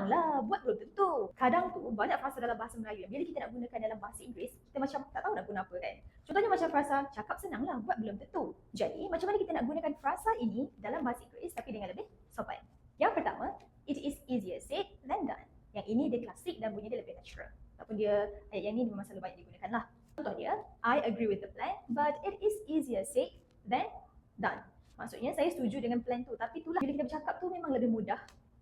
senanglah, buat belum tentu. Kadang tu banyak frasa dalam bahasa Melayu bila kita nak gunakan dalam bahasa Inggeris, kita macam tak tahu nak guna apa kan. Contohnya macam frasa cakap senanglah, buat belum tentu. Jadi macam mana kita nak gunakan frasa ini dalam bahasa Inggeris tapi dengan lebih sopan. Yang pertama, it is easier said than done. Yang ini dia klasik dan bunyi dia lebih natural. Ataupun dia ayat yang ini memang selalu banyak digunakan lah. Contoh dia, I agree with the plan but it is easier said than done. Maksudnya saya setuju dengan plan tu tapi itulah bila kita bercakap tu memang lebih mudah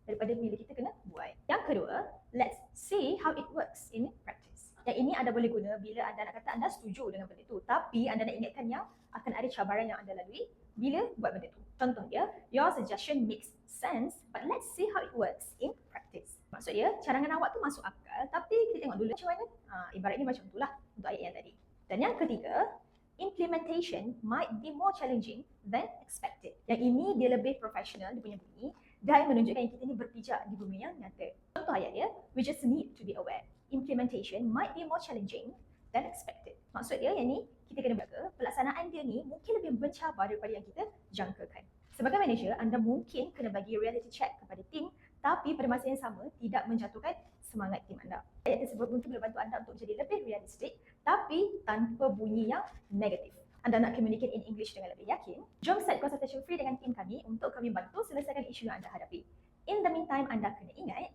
daripada bila kita kena buat. Yang kedua, let's see how it works in practice. Yang ini anda boleh guna bila anda nak kata anda setuju dengan benda tu tapi anda nak ingatkan yang akan ada cabaran yang anda lalui bila buat benda tu. Contoh dia, your suggestion makes sense but let's see how it works in practice. Maksud dia, cadangan awak tu masuk akal tapi kita tengok dulu macam mana. Ha, ibaratnya macam itulah untuk ayat yang tadi. Dan yang ketiga, implementation might be more challenging than expected. Yang ini dia lebih profesional dia punya bunyi dan menunjukkan yang kita ni berpijak di bumi yang nyata. Contoh ayat dia, we just need to be aware. Implementation might be more challenging than expected. Maksud dia yang ni kita kena jaga pelaksanaan dia ni mungkin lebih mencabar daripada yang kita jangkakan. Sebagai manager, anda mungkin kena bagi reality check kepada tim tapi pada masa yang sama tidak menjatuhkan semangat tim anda. Ayat tersebut mungkin boleh bantu anda untuk jadi lebih realistik tapi tanpa bunyi yang negatif. Anda nak communicate in English dengan lebih yakin? Jom set consultation free dengan tim kami untuk kami bantu selesaikan isu yang anda hadapi. In the meantime, anda kena ingat